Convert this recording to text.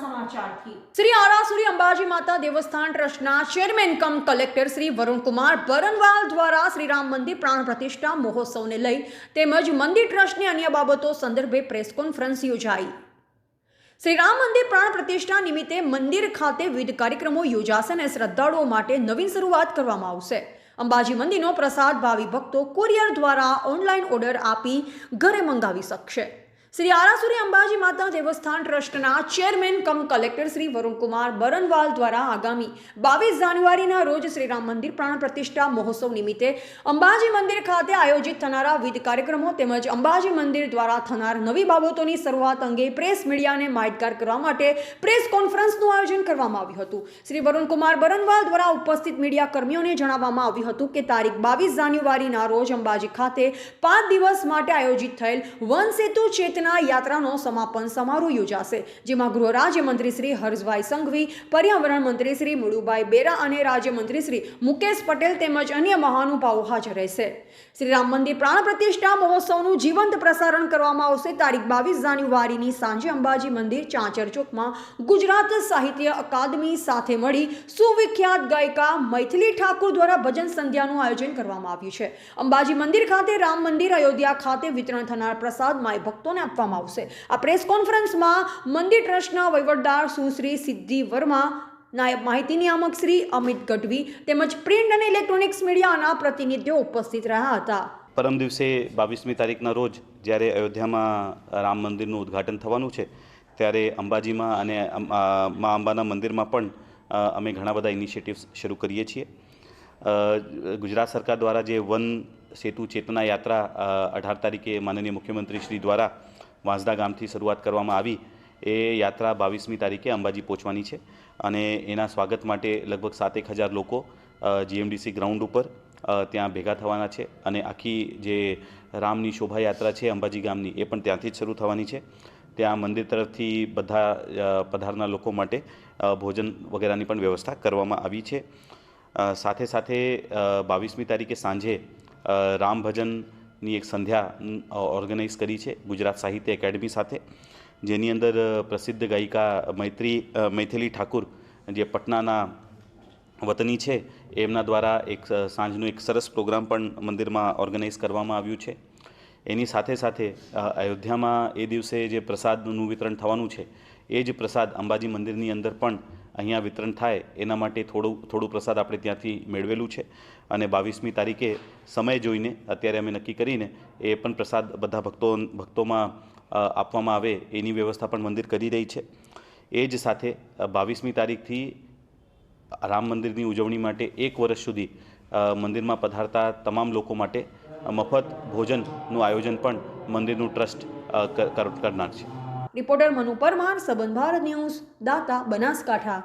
સમાચારથી. શ્રી આરાસુરી અંબાજી માતા દેવસ્થાન ટ્રસ્ટના chairman cum collector Shri Varunkumar Barnwal દ્વારા શ્રી રામ મંદિર પ્રાણ પ્રતિષ્ઠા મહોત્સવને લઈ તેમજ મંદિર ટ્રસ્ટની અન્ય બાબતો સંદર્ભે પ્રેસ કોન્ફરન્સ યોજાઈ. શ્રી રામ મંદિર પ્રાણ પ્રતિષ્ઠા નિમિત્તે મંદિર ખાતે વિવિધ કાર્યક્રમો યોજાશે અને શ્રદ્ધાળુઓ માટે નવીન શરૂઆત કરવામાં આવશે. અંબાજી મંદિરનો પ્રસાદ ભાવિ ભક્તો કુરિયર દ્વારા ઓનલાઈન ઓર્ડર આપી ઘરે મંગાવી શકશે. શ્રી આરાસુરી અંબાજી માતા દેવસ્થાન ટ્રસ્ટના chairman cum collector Shri Varunkumar Barnwal દ્વારા આગામી બાવીસ જાન્યુઆરીના રોજ શ્રીરામ મંદિર પ્રાણ પ્રતિષ્ઠા મહોત્સવ નિમિત્તે અંબાજી મંદિર ખાતે આયોજિત થનારા વિવિધ કાર્યક્રમો તેમજ અંબાજી મંદિર દ્વારા થનાર નવી બાબતોની શરૂઆત અંગે પ્રેસ મીડિયાને માહિતગાર કરવા માટે પ્રેસ કોન્ફરન્સનું આયોજન કરવામાં આવ્યું હતું. શ્રી વરુણકુમાર બરનવાલ દ્વારા ઉપસ્થિત મીડિયા કર્મીઓને જણાવવામાં આવ્યું હતું કે તારીખ બાવીસ જાન્યુઆરીના રોજ અંબાજી ખાતે પાંચ દિવસ માટે આયોજિત થયેલ વન સેતુ ચેતના યાત્રાનો સમાપન સમારોહ યોજાશે, જેમાં ગૃહ રાજ્યમંત્રી શ્રી હર્ષભાઈ સંઘવી, પર્યાવરણ મંત્રી શ્રી મુળુભાઈ બેરા અને રાજ્યમંત્રી શ્રી મુકેશ પટેલ તેમજ અન્ય મહાનુભાવો હાજર રહેશે. શ્રી રામ મંદિર પ્રાણ પ્રતિષ્ઠા મહોત્સવનું જીવંત પ્રસારણ કરવામાં આવશે. તારીખ બાવીસ જાન્યુઆરીની સાંજે અંબાજી મંદિર ચાંચર ચોકમાં ગુજરાત સાહિત્ય અકાદમી સાથે મળી સુવિખ્યાત ગાયિકા મૈથિલી ઠાકુર દ્વારા ભજન સંધ્યાનું આયોજન કરવામાં આવ્યું છે. અંબાજી મંદિર ખાતે રામ મંદિર અયોધ્યા ખાતે વિતરણ થનાર પ્રસાદ માય ભક્તોને આપવામાં આવશે. આ પ્રેસ કોન્ફરન્સમાં મંદિર ટ્રસ્ટના વહીવટદાર સુશ્રી સિદ્ધિ વર્મા, નાયબ માહિતી નિયામક શ્રી અમિત ગઢવી તેમજ પ્રિન્ટ અને ઇલેક્ટ્રોનિક્સ મીડિયાના પ્રતિનિધિઓ ઉપસ્થિત રહ્યા હતા. પરમ દિવસે બાવીસમી તારીખના રોજ જ્યારે અયોધ્યામાં રામ મંદિરનું ઉદ્ઘાટન થવાનું છે, ત્યારે અંબાજીમાં અને મા અંબાના મંદિરમાં પણ અમે ઘણા બધા ઇનિશિયેટિવ્સ શરૂ કરીએ છીએ. ગુજરાત સરકાર દ્વારા જે વન સેતુ ચેતના યાત્રા અઢાર તારીખે માનનીય મુખ્યમંત્રી શ્રી દ્વારા વાંસદા ગામથી શરૂઆત કરવામાં આવી એ યાત્રા બાવીસમી તારીખે અંબાજી પહોંચવાની છે અને એના સ્વાગત માટે લગભગ સાતેક હજાર લોકો જીએમડીસી ગ્રાઉન્ડ ઉપર ત્યાં ભેગા થવાના છે અને આખી જે રામની શોભાયાત્રા છે અંબાજી ગામની એ પણ ત્યાંથી જ શરૂ થવાની છે. ત્યાં મંદિર તરફથી બધા પધારના લોકો માટે ભોજન વગેરેની પણ વ્યવસ્થા કરવામાં આવી છે. સાથે સાથે બાવીસમી તારીખે સાંજે રામ રામ ભજનની એક સંધ્યા ઓર્ગેનાઇઝ કરી છે ગુજરાત સાહિત્ય એકેડમી સાથે, જેની અંદર પ્રસિદ્ધ ગાયિકા મૈત્રી મૈથિલી ઠાકુર, જે પટનાના વતની છે, એમના દ્વારા એક સાંજનું એક સરસ પ્રોગ્રામ પણ મંદિરમાં ઓર્ગેનાઇઝ કરવામાં આવ્યું છે. એની સાથે સાથે અયોધ્યામાં એ દિવસે જે પ્રસાદનું વિતરણ થવાનું છે, એ જ પ્રસાદ અંબાજી મંદિરની અંદર પણ અહીંયા વિતરણ થાય, એના માટે થોડું થોડું પ્રસાદ આપણે ત્યાંથી મેળવેલું છે. અને બાવીસમી તારીખે સમય જોઈને, અત્યારે અમે નક્કી કરીને એ પણ પ્રસાદ બધા ભક્તો, ભક્તોમાં આપવામાં આવે, એની વ્યવસ્થા પણ મંદિર કરી રહી છે. એ જ સાથે બાવીસમી તારીખથી રામ મંદિરની ઉજવણી માટે એક વર્ષ સુધી મંદિરમાં પધારતા તમામ લોકો માટે મફત ભોજનનું આયોજન પણ મંદિરનું ટ્રસ્ટ કર- કર- કરનાર છે. રિપોર્ટર મનુ પરમાર સંબંધ ભારત ન્યૂઝ દાતા બનાસકાંઠા.